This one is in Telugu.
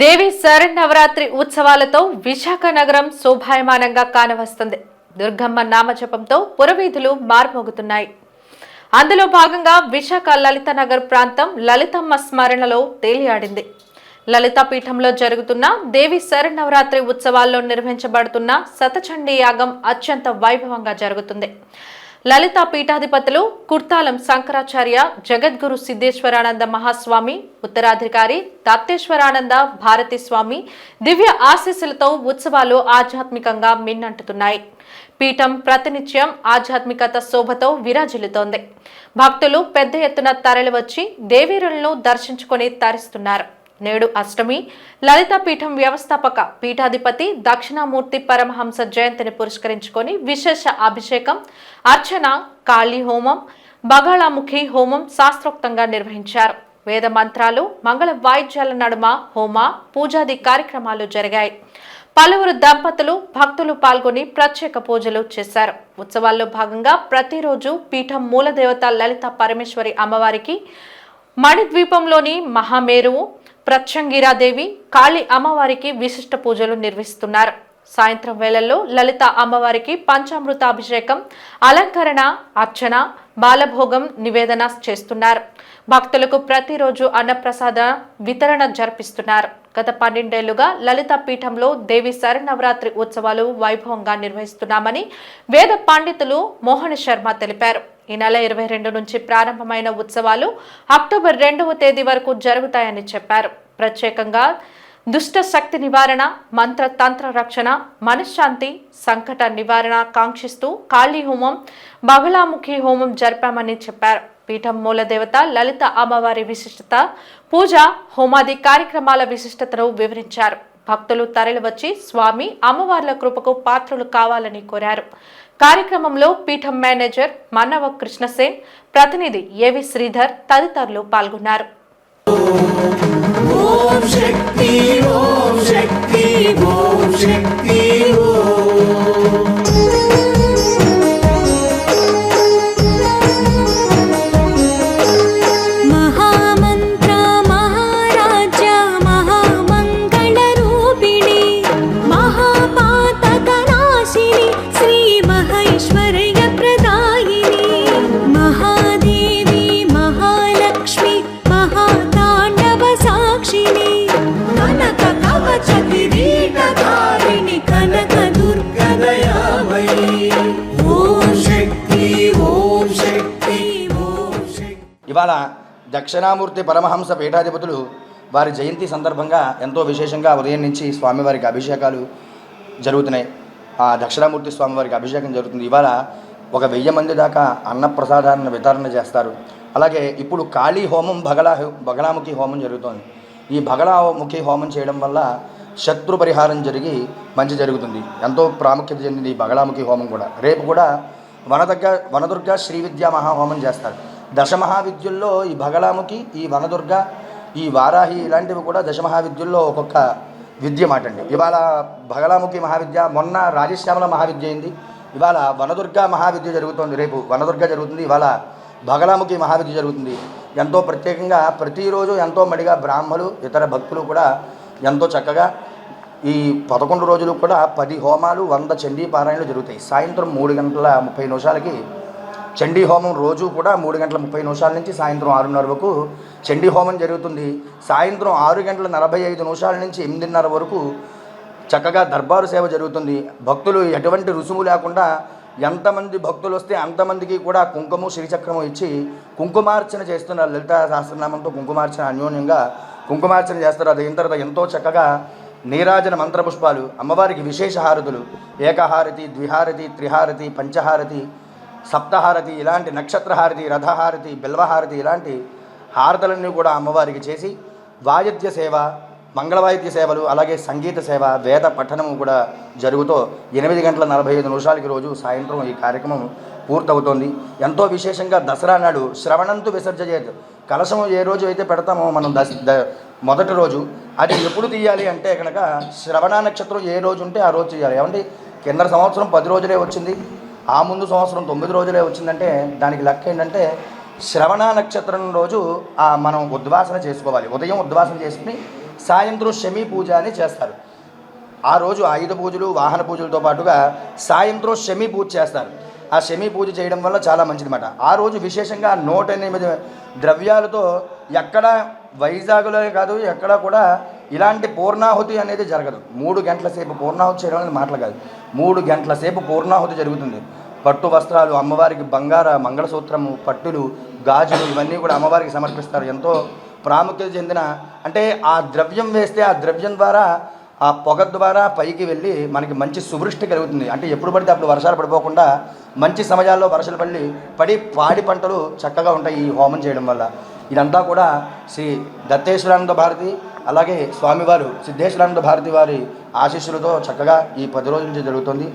దేవి శరన్నవరాత్రి ఉత్సవాలతో విశాఖ నగరం శోభాయమానంగా కానవస్తుంది. దుర్గమ్మ నామజపంతో పురవీధులు మార్మోగుతున్నాయి. అందులో భాగంగా విశాఖ లలిత నగర్ ప్రాంతం లలితమ్మ స్మరణలో తేలియాడింది. లలిత పీఠంలో జరుగుతున్న దేవి శరన్నవరాత్రి ఉత్సవాల్లో నిర్వహించబడుతున్న శతచండీ యాగం అత్యంత వైభవంగా జరుగుతుంది. లలిత పీఠాధిపతులు కుర్తాలం శంకరాచార్య జగద్గురు సిద్ధేశ్వరానంద మహాస్వామి ఉత్తరాధికారి దత్తేశ్వరానంద భారతి స్వామి దివ్య ఆశీస్సులతో ఉత్సవాలు ఆధ్యాత్మికంగా మిన్నంటుతున్నాయి. పీఠం ప్రతినిత్యం ఆధ్యాత్మికత శోభతో విరాజిల్లుతోంది. భక్తులు పెద్ద ఎత్తున తరలివచ్చి దేవీరులను దర్శించుకొని తరిస్తున్నారు. నేడు అష్టమి. లలిత పీఠం వ్యవస్థాపక పీఠాధిపతి దక్షిణామూర్తి పరమహంస జయంతిని పురస్కరించుకొని విశేష అభిషేకం అర్చన కాళీ హోమం బగాళాముఖి హోమం శాస్త్రోక్తంగా నిర్వహించారు. వేద మంత్రాలు మంగళ వాయిద్యాల నడుమ హోమ పూజాది కార్యక్రమాలు జరిగాయి. పలువురు దంపతులు భక్తులు పాల్గొని ప్రత్యేక పూజలు చేశారు. ఉత్సవాల్లో భాగంగా ప్రతిరోజు పీఠం మూలదేవత లలిత పరమేశ్వరి అమ్మవారికి మణిద్వీపంలోని మహామేరువు ప్రత్యంగిరాదేవి కాళీ అమ్మవారికి విశిష్ట పూజలు నిర్వహిస్తున్నారు. సాయంత్రం వేళల్లో లలిత అమ్మవారికి పంచామృతాభిషేకం అలంకరణ అర్చన బాలభోగం నివేదన చేస్తున్నారు. భక్తులకు ప్రతిరోజు అన్నప్రసాద వితరణ జరిపిస్తున్నారు. గత పన్నెండేళ్ళుగా లలిత పీఠంలో దేవి శరణవరాత్రి ఉత్సవాలు వైభవంగా నిర్వహిస్తున్నామని వేద పండితులు మోహన్ శర్మ తెలిపారు. ఈ నెల ఇరవై రెండు నుంచి ప్రారంభమైన ఉత్సవాలు అక్టోబర్ రెండవ తేదీ వరకు జరుగుతాయని చెప్పారు. ప్రత్యేకంగా దుష్ట శక్తి నివారణ మంత్ర తంత్ర రక్షణ మనశ్శాంతి సంకట నివారణ కాంక్షిస్తూ కాళీ హోమం బగలాముఖి హోమం జరిపామని చెప్పారు. పీఠం మూలదేవత లలిత అమ్మవారి విశిష్టత పూజ హోమాది కార్యక్రమాల విశిష్టతను వివరించారు. భక్తులు తరలివచ్చి స్వామి అమ్మవార్ల కృపకు పాత్రలు కావాలని కోరారు. కార్యక్రమంలో పీఠం మేనేజర్ మన్నవ కృష్ణసేన్ ప్రతినిధి ఏవి శ్రీధర్ తదితరులు పాల్గొన్నారు. ఓం శక్తి ఓం శక్తి ఓం శక్తి ఓం ఇవాళ దక్షిణామూర్తి పరమహంస పీఠాధిపతులు వారి జయంతి సందర్భంగా ఎంతో విశేషంగా ఉదయం నుంచి స్వామివారికి అభిషేకాలు జరుగుతున్నాయి. ఆ దక్షిణామూర్తి స్వామివారికి అభిషేకం జరుగుతుంది. ఇవాళ ఒక వెయ్యి మంది దాకా అన్నప్రసాదాన్ని వితరణ చేస్తారు. అలాగే ఇప్పుడు కాళీ హోమం బగలా బగలాముఖి హోమం జరుగుతోంది. ఈ బగలాముఖి హోమం చేయడం వల్ల శత్రు పరిహారం జరిగి మంచి జరుగుతుంది. ఎంతో ప్రాముఖ్యత చెందింది ఈ బగలాముఖి హోమం కూడా. రేపు కూడా వనదగ్గ వనదుర్గ శ్రీ విద్యా మహాహోమం చేస్తారు. దశమహావిద్యుల్లో ఈ బగలాముఖి ఈ వనదుర్గ ఈ వారాహి ఇలాంటివి కూడా దశమహావిద్యుల్లో ఒక్కొక్క విద్య మాట అండి ఇవాళ భగలాముఖి మహావిద్య మొన్న రాజశ్యామల మహావిద్య అయింది. ఇవాళ వనదుర్గ మహావిద్య జరుగుతోంది. రేపు వనదుర్గ జరుగుతుంది. ఇవాళ భగలాముఖి మహావిద్య జరుగుతుంది. ఎంతో ప్రత్యేకంగా ప్రతిరోజు ఎంతో మడిగా బ్రాహ్మలు ఇతర భక్తులు కూడా ఎంతో చక్కగా ఈ పదకొండు రోజులు కూడా పది హోమాలు వంద చండీ పారాయణలు జరుగుతాయి. సాయంత్రం మూడు గంటల ముప్పై నిమిషాలకి చండీ హోమం రోజు కూడా మూడు గంటల ముప్పై నిమిషాల నుంచి సాయంత్రం ఆరున్నర వరకు చండీ హోమం జరుగుతుంది. సాయంత్రం ఆరు గంటల నలభై ఐదు నిమిషాల నుంచి ఎనిమిదిన్నర వరకు చక్కగా దర్బారు సేవ జరుగుతుంది. భక్తులు ఎటువంటి రుసుము లేకుండా ఎంతమంది భక్తులు వస్తే అంతమందికి కూడా కుంకుమ శ్రీచక్రము ఇచ్చి కుంకుమార్చన చేస్తున్నారు. లలిత సహస్రనామంతో కుంకుమార్చన అన్యోన్యంగా కుంకుమార్చన చేస్తారు. అది అయిన తర్వాత ఎంతో చక్కగా నీరాజన మంత్రపుష్పాలు అమ్మవారికి విశేష హారతులు ఏకహారతి ద్విహారతి త్రిహారతి పంచహారతి సప్తహారతి ఇలాంటి నక్షత్రహారతి రథహారతి బిల్వహారతి ఇలాంటి హారతలన్నీ కూడా అమ్మవారికి చేసి వాయిద్య సేవ మంగళవాయిద్య సేవలు అలాగే సంగీత సేవ వేద పఠనము కూడా జరుగుతూ ఎనిమిది గంటల నలభై ఐదు నిమిషాలకి రోజు సాయంత్రం ఈ కార్యక్రమం పూర్తవుతోంది. ఎంతో విశేషంగా దసరా నాడు శ్రవణంతు విసర్జయేత్ కలశం ఏ రోజు అయితే పెడతామో మనం దశ ద మొదటి రోజు. అది ఎప్పుడు తీయాలి అంటే కనుక శ్రవణ నక్షత్రం ఏ రోజు ఉంటే ఆ రోజు తీయాలి. ఏమంటే కింద సంవత్సరం పది రోజులే వచ్చింది. ఆ ముందు సంవత్సరం తొమ్మిది రోజులే వచ్చిందంటే దానికి లెక్క ఏంటంటే శ్రవణ నక్షత్రం రోజు ఆ మనం ఉద్వాసన చేసుకోవాలి. ఉదయం ఉద్వాసన చేసుకుని సాయంత్రం శమీ పూజ అని చేస్తారు. ఆ రోజు ఆయుధ పూజలు వాహన పూజలతో పాటుగా సాయంత్రం శమి పూజ చేస్తారు. ఆ శమి పూజ చేయడం వల్ల చాలా మంచిదన్నమాట. ఆ రోజు విశేషంగా నూట ఎనిమిది ద్రవ్యాలతో ఎక్కడ వైజాగ్లో కాదు ఎక్కడ కూడా ఇలాంటి పూర్ణాహుతి అనేది జరగదు. మూడు గంటల సేపు పూర్ణాహుతి చేయడం అనేది మాటలు కాదు. మూడు గంటల సేపు పూర్ణాహుతి జరుగుతుంది. పట్టు వస్త్రాలు అమ్మవారికి బంగార మంగళసూత్రము పట్టులు గాజులు ఇవన్నీ కూడా అమ్మవారికి సమర్పిస్తారు. ఎంతో ప్రాముఖ్యత చెందిన అంటే ఆ ద్రవ్యం వేస్తే ఆ ద్రవ్యం ద్వారా ఆ పొగ ద్వారా పైకి వెళ్ళి మనకి మంచి సువృష్టి కలుగుతుంది. అంటే ఎప్పుడు పడితే అప్పుడు వర్షాలు పడిపోకుండా మంచి సమయాల్లో వర్షాలు పడి పడి పాడి పంటలు చక్కగా ఉంటాయి ఈ హోమం చేయడం వల్ల. ఇదంతా కూడా శ్రీ దత్తేశ్వరానంద భారతి అలాగే స్వామివారు సిద్ధేశ్వరానంద భారతి వారి ఆశీస్సులతో చక్కగా ఈ పది రోజుల నుంచి జరుగుతుంది.